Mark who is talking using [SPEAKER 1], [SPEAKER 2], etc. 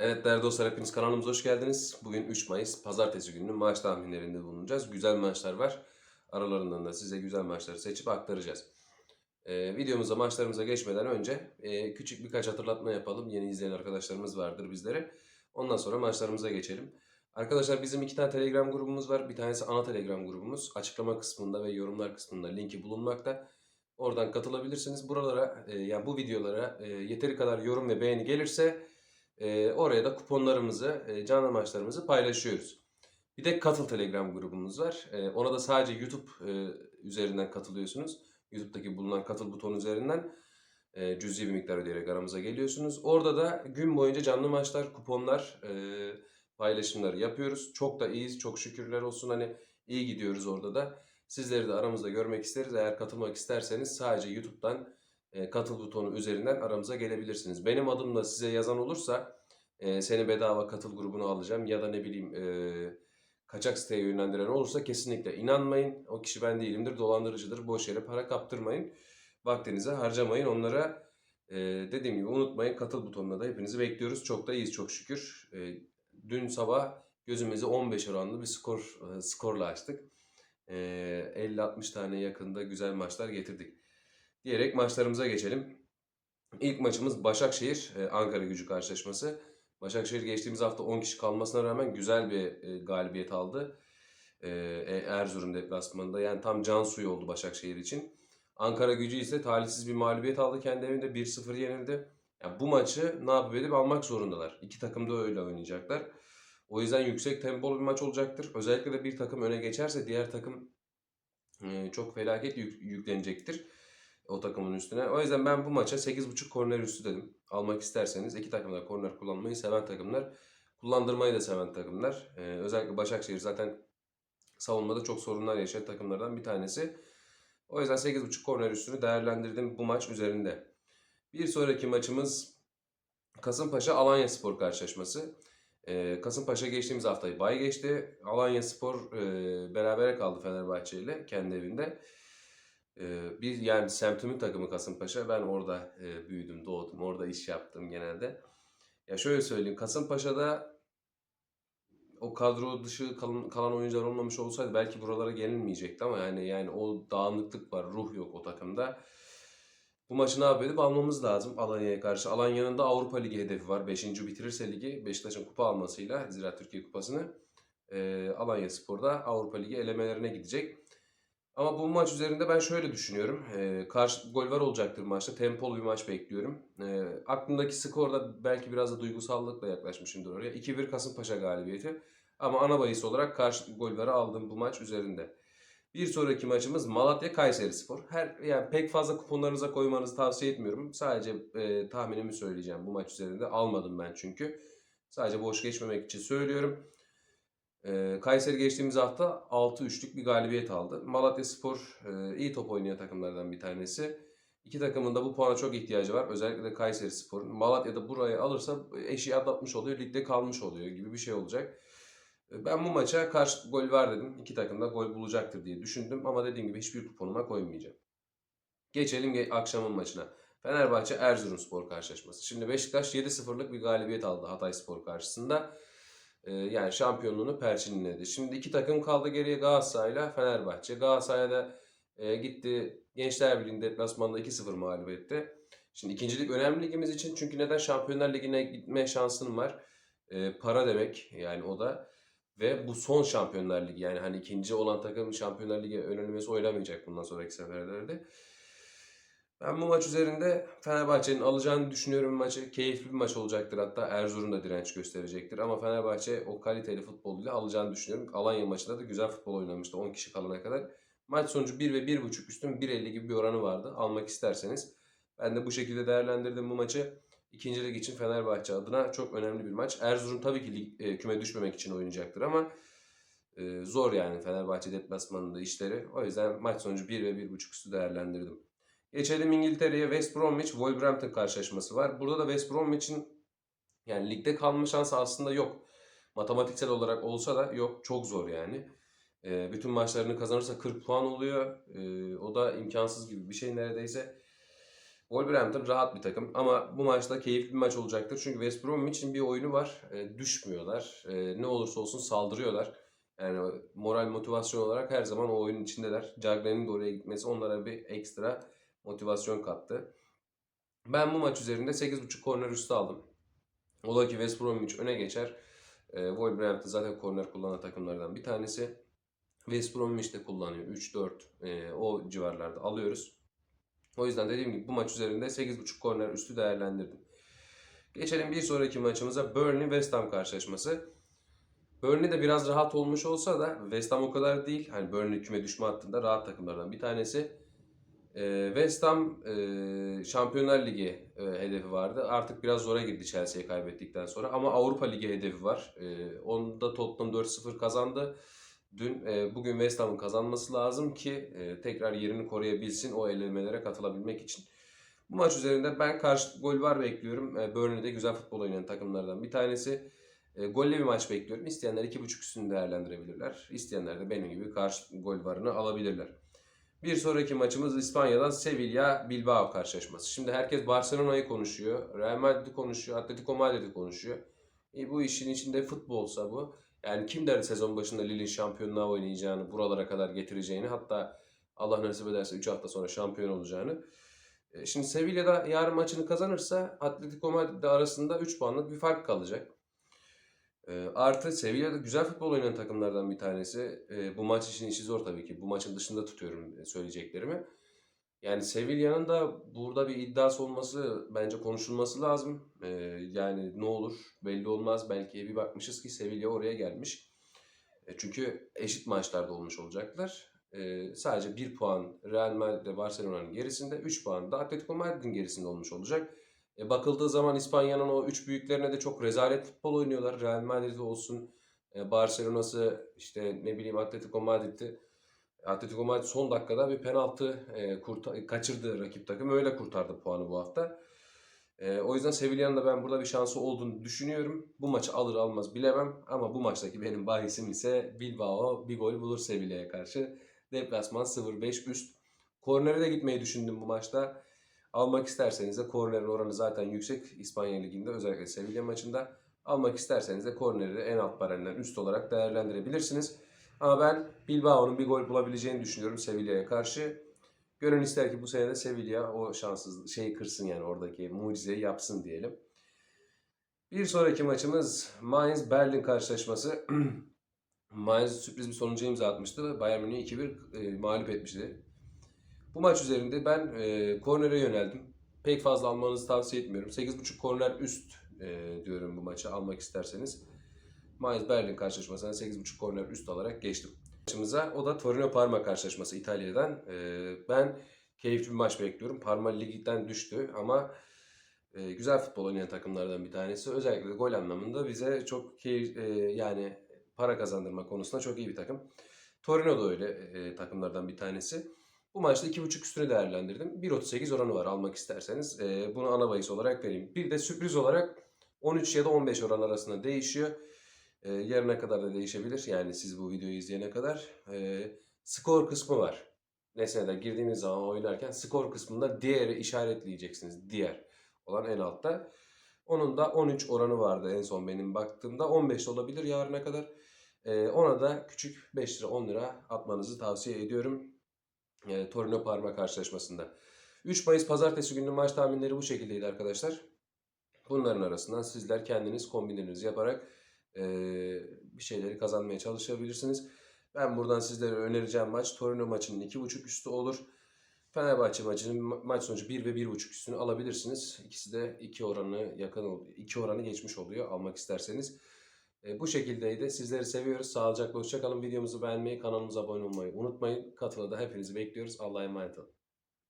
[SPEAKER 1] Evet değerli dostlar hepiniz kanalımıza hoş geldiniz. Bugün 3 Mayıs Pazartesi gününün maç tahminlerinde bulunacağız. Güzel maçlar var. Aralarından da size güzel maçları seçip aktaracağız. Ee, videomuza maçlarımıza geçmeden önce e, küçük birkaç hatırlatma yapalım. Yeni izleyen arkadaşlarımız vardır bizlere. Ondan sonra maçlarımıza geçelim. Arkadaşlar bizim iki tane Telegram grubumuz var. Bir tanesi ana Telegram grubumuz. Açıklama kısmında ve yorumlar kısmında linki bulunmakta. Oradan katılabilirsiniz. Buralara e, yani bu videolara e, yeteri kadar yorum ve beğeni gelirse e, oraya da kuponlarımızı, e, canlı maçlarımızı paylaşıyoruz. Bir de Katıl Telegram grubumuz var. E, ona da sadece YouTube e, üzerinden katılıyorsunuz. YouTube'daki bulunan katıl butonu üzerinden e, cüzi bir miktar ödeyerek aramıza geliyorsunuz. Orada da gün boyunca canlı maçlar, kuponlar, e, paylaşımları yapıyoruz. Çok da iyiyiz, çok şükürler olsun. Hani iyi gidiyoruz orada da. Sizleri de aramızda görmek isteriz. Eğer katılmak isterseniz sadece YouTube'dan e, katıl butonu üzerinden aramıza gelebilirsiniz. Benim adımla size yazan olursa e, seni bedava katıl grubuna alacağım ya da ne bileyim e, kaçak siteye yönlendiren olursa kesinlikle inanmayın. O kişi ben değilimdir, dolandırıcıdır. Boş yere para kaptırmayın. Vaktinizi harcamayın. Onlara e, dediğim gibi unutmayın. Katıl butonuna da hepinizi bekliyoruz. Çok da iyiyiz çok şükür. E, dün sabah gözümüzü 15 oranlı bir skor e, skorla açtık. E, 50-60 tane yakında güzel maçlar getirdik diyerek maçlarımıza geçelim. İlk maçımız Başakşehir e, Ankara Gücü karşılaşması. Başakşehir geçtiğimiz hafta 10 kişi kalmasına rağmen güzel bir e, galibiyet aldı. E, Erzurum deplasmanında yani tam can suyu oldu Başakşehir için. Ankara Gücü ise talihsiz bir mağlubiyet aldı kendi evinde 1-0 yenildi. Yani bu maçı ne yapıp edip almak zorundalar. İki takım da öyle oynayacaklar. O yüzden yüksek tempolu bir maç olacaktır. Özellikle de bir takım öne geçerse diğer takım çok felaket yük, yüklenecektir o takımın üstüne. O yüzden ben bu maça 8.5 korner üstü dedim. Almak isterseniz iki takım da korner kullanmayı seven takımlar. Kullandırmayı da seven takımlar. Ee, özellikle Başakşehir zaten savunmada çok sorunlar yaşayan takımlardan bir tanesi. O yüzden 8.5 korner üstünü değerlendirdim bu maç üzerinde. Bir sonraki maçımız Kasımpaşa Alanya Spor karşılaşması. Ee, Kasımpaşa geçtiğimiz haftayı bay geçti. Alanya Spor e, berabere kaldı Fenerbahçe ile kendi evinde. Ee, bir yani semtimin takımı Kasımpaşa. Ben orada e, büyüdüm, doğdum. Orada iş yaptım genelde. Ya şöyle söyleyeyim. Kasımpaşa'da o kadro dışı kalan, kalan oyuncular olmamış olsaydı belki buralara gelinmeyecekti ama yani yani o dağınıklık var, ruh yok o takımda. Bu maçı ne yapıyorduk? Almamız lazım Alanya'ya karşı. Alanya'nın da Avrupa Ligi hedefi var. Beşinci bitirirse ligi Beşiktaş'ın kupa almasıyla Ziraat Türkiye Kupası'nı e, Alanya Spor'da Avrupa Ligi elemelerine gidecek. Ama bu maç üzerinde ben şöyle düşünüyorum. E, karşı gol var olacaktır maçta. Tempolu bir maç bekliyorum. E, aklımdaki skorda belki biraz da duygusallıkla yaklaşmışımdır oraya. 2-1 Kasımpaşa galibiyeti. Ama ana bahis olarak karşı golleri aldım bu maç üzerinde. Bir sonraki maçımız Malatya Kayseri Spor. Her yani pek fazla kuponlarınıza koymanızı tavsiye etmiyorum. Sadece e, tahminimi söyleyeceğim bu maç üzerinde. Almadım ben çünkü. Sadece boş geçmemek için söylüyorum. Ee, Kayseri geçtiğimiz hafta 6-3'lük bir galibiyet aldı. Malatya Spor e, iyi top oynayan takımlardan bir tanesi. İki takımın da bu puana çok ihtiyacı var. Özellikle de Kayseri Spor'un. Malatya'da burayı alırsa eşiği atlatmış oluyor. Ligde kalmış oluyor gibi bir şey olacak. E, ben bu maça karşı gol var dedim. İki takım da gol bulacaktır diye düşündüm. Ama dediğim gibi hiçbir kuponuma koymayacağım. Geçelim akşamın maçına. Fenerbahçe Erzurumspor karşılaşması. Şimdi Beşiktaş 7-0'lık bir galibiyet aldı Hatay Spor karşısında. Ee, yani şampiyonluğunu perçinledi. Şimdi iki takım kaldı geriye Galatasaray ile Fenerbahçe. Galatasaray'da e, gitti Gençler Birliği'nde deplasmanda 2-0 mağlup etti. Şimdi ikincilik önemli ligimiz için çünkü neden Şampiyonlar Ligi'ne gitme şansın var. E, para demek yani o da. Ve bu son Şampiyonlar Ligi yani hani ikinci olan takım Şampiyonlar Ligi önlemesi oynamayacak bundan sonraki seferlerde. Ben bu maç üzerinde Fenerbahçe'nin alacağını düşünüyorum maçı. Keyifli bir maç olacaktır hatta Erzurum da direnç gösterecektir. Ama Fenerbahçe o kaliteli futboluyla alacağını düşünüyorum. Alanya maçında da güzel futbol oynamıştı 10 kişi kalana kadar. Maç sonucu 1 ve 1.5 üstün 1.50 gibi bir oranı vardı. Almak isterseniz. Ben de bu şekilde değerlendirdim bu maçı. İkincilik için Fenerbahçe adına çok önemli bir maç. Erzurum tabii ki lig, e, küme düşmemek için oynayacaktır ama e, zor yani Fenerbahçe deplasmanında işleri. O yüzden maç sonucu 1 ve 1.5 üstü değerlendirdim. Geçelim İngiltere'ye West Bromwich Wolverhampton karşılaşması var. Burada da West Bromwich'in yani ligde kalma şansı aslında yok. Matematiksel olarak olsa da yok. Çok zor yani. E, bütün maçlarını kazanırsa 40 puan oluyor. E, o da imkansız gibi bir şey neredeyse. Wolverhampton rahat bir takım ama bu maçta keyifli bir maç olacaktır. Çünkü West Bromwich'in bir oyunu var. E, düşmüyorlar. E, ne olursa olsun saldırıyorlar. Yani moral motivasyon olarak her zaman o oyunun içindeler. Cagney'in de oraya gitmesi onlara bir ekstra motivasyon kattı. Ben bu maç üzerinde 8.5 korner üstü aldım. Ola ki West Bromwich öne geçer. E, Wolverhampton zaten korner kullanan takımlardan bir tanesi. West Bromwich de kullanıyor. 3-4 e, o civarlarda alıyoruz. O yüzden dediğim gibi bu maç üzerinde 8.5 korner üstü değerlendirdim. Geçelim bir sonraki maçımıza Burnley West Ham karşılaşması. Burnley de biraz rahat olmuş olsa da West Ham o kadar değil. Hani Burnley küme düşme hattında rahat takımlardan bir tanesi. Ee, West Ham e, Şampiyonlar Ligi e, hedefi vardı. Artık biraz zora girdi Chelsea'yi kaybettikten sonra. Ama Avrupa Ligi hedefi var. E, onda Tottenham 4-0 kazandı. Dün e, bugün West Ham'ın kazanması lazım ki e, tekrar yerini koruyabilsin o elemelere katılabilmek için. Bu maç üzerinde ben karşı gol var bekliyorum. E, Burnley'de güzel futbol oynayan takımlardan bir tanesi. E, gollü bir maç bekliyorum. İsteyenler 2.5 üstünü değerlendirebilirler. İsteyenler de benim gibi karşı gol varını alabilirler. Bir sonraki maçımız İspanya'dan Sevilla Bilbao karşılaşması. Şimdi herkes Barcelona'yı konuşuyor, Real Madrid'i konuşuyor, Atletico Madrid'i konuşuyor. E, bu işin içinde futbolsa bu. Yani kim der sezon başında Lille'in şampiyonluğa oynayacağını, buralara kadar getireceğini, hatta Allah nasip ederse 3 hafta sonra şampiyon olacağını. E, Şimdi Sevilla'da yarın maçını kazanırsa Atletico Madrid arasında 3 puanlık bir fark kalacak. E, Artı Sevilla'da güzel futbol oynayan takımlardan bir tanesi. E, Bu maç için işi zor tabii ki. Bu maçın dışında tutuyorum e, söyleyeceklerimi. Yani Sevilla'nın da burada bir iddiası olması bence konuşulması lazım. Ee, yani ne olur belli olmaz. Belki bir bakmışız ki Sevilla oraya gelmiş. E, çünkü eşit maçlarda olmuş olacaklar. Sadece 1 puan Real Madrid ve Barcelona'nın gerisinde, 3 puan da Atletico Madrid'in gerisinde olmuş olacak. E, bakıldığı zaman İspanya'nın o 3 büyüklerine de çok rezalet futbol oynuyorlar. Real Madrid olsun, e, Barcelona'sı, işte ne bileyim Atletico Madrid'di. Atletico Madrid son dakikada bir penaltı e, kurta- kaçırdı rakip takım. Öyle kurtardı puanı bu hafta. E, o yüzden Sevilla'nın da ben burada bir şansı olduğunu düşünüyorum. Bu maçı alır almaz bilemem. Ama bu maçtaki benim bahisim ise Bilbao bir gol bulur Sevilla'ya karşı. Deplasman 0-5 üst. Kornere de gitmeyi düşündüm bu maçta. Almak isterseniz de kornerin oranı zaten yüksek İspanya Ligi'nde özellikle Sevilla maçında. Almak isterseniz de korneri en alt baremden üst olarak değerlendirebilirsiniz. Ama ben Bilbao'nun bir gol bulabileceğini düşünüyorum Sevilla'ya karşı. Gönül ister ki bu sene de Sevilla o şanssız şeyi kırsın yani oradaki mucizeyi yapsın diyelim. Bir sonraki maçımız Mainz Berlin karşılaşması. Mainz sürpriz bir sonuca imza atmıştı. Bayern Münih'i 2-1 e, mağlup etmişti. Bu maç üzerinde ben e, kornere yöneldim. Pek fazla almanızı tavsiye etmiyorum. 8.5 korner üst e, diyorum bu maçı almak isterseniz. Mainz Berlin karşılaşmasına 8.5 korner üst alarak geçtim. Maçımıza o da Torino Parma karşılaşması İtalya'dan. Ee, ben keyifli bir maç bekliyorum. Parma ligden düştü ama e, güzel futbol oynayan takımlardan bir tanesi. Özellikle gol anlamında bize çok keyif, e, yani para kazandırma konusunda çok iyi bir takım. Torino da öyle e, takımlardan bir tanesi. Bu maçta 2.5 üstüne değerlendirdim. 1.38 oranı var almak isterseniz. E, bunu ana bahis olarak vereyim. Bir de sürpriz olarak 13 ya da 15 oran arasında değişiyor. E, yarına kadar da değişebilir. Yani siz bu videoyu izleyene kadar. E, skor kısmı var. Nesnede girdiğiniz zaman oynarken skor kısmında diğeri işaretleyeceksiniz. Diğer olan en altta. Onun da 13 oranı vardı en son benim baktığımda. 15 de olabilir yarına kadar. Ona da küçük 5 lira 10 lira atmanızı tavsiye ediyorum. E, Torino Parma karşılaşmasında. 3 Mayıs pazartesi günü maç tahminleri bu şekildeydi arkadaşlar. Bunların arasından sizler kendiniz kombinlerinizi yaparak e, bir şeyleri kazanmaya çalışabilirsiniz. Ben buradan sizlere önereceğim maç Torino maçının 2.5 üstü olur. Fenerbahçe maçının ma- maç sonucu 1 ve 1.5 üstünü alabilirsiniz. İkisi de 2 oranı yakın ol- 2 oranı geçmiş oluyor almak isterseniz. E, bu şekildeydi. Sizleri seviyoruz. Sağlıcakla hoşçakalın. Videomuzu beğenmeyi, kanalımıza abone olmayı unutmayın. Katıla da hepinizi bekliyoruz. Allah'a emanet olun.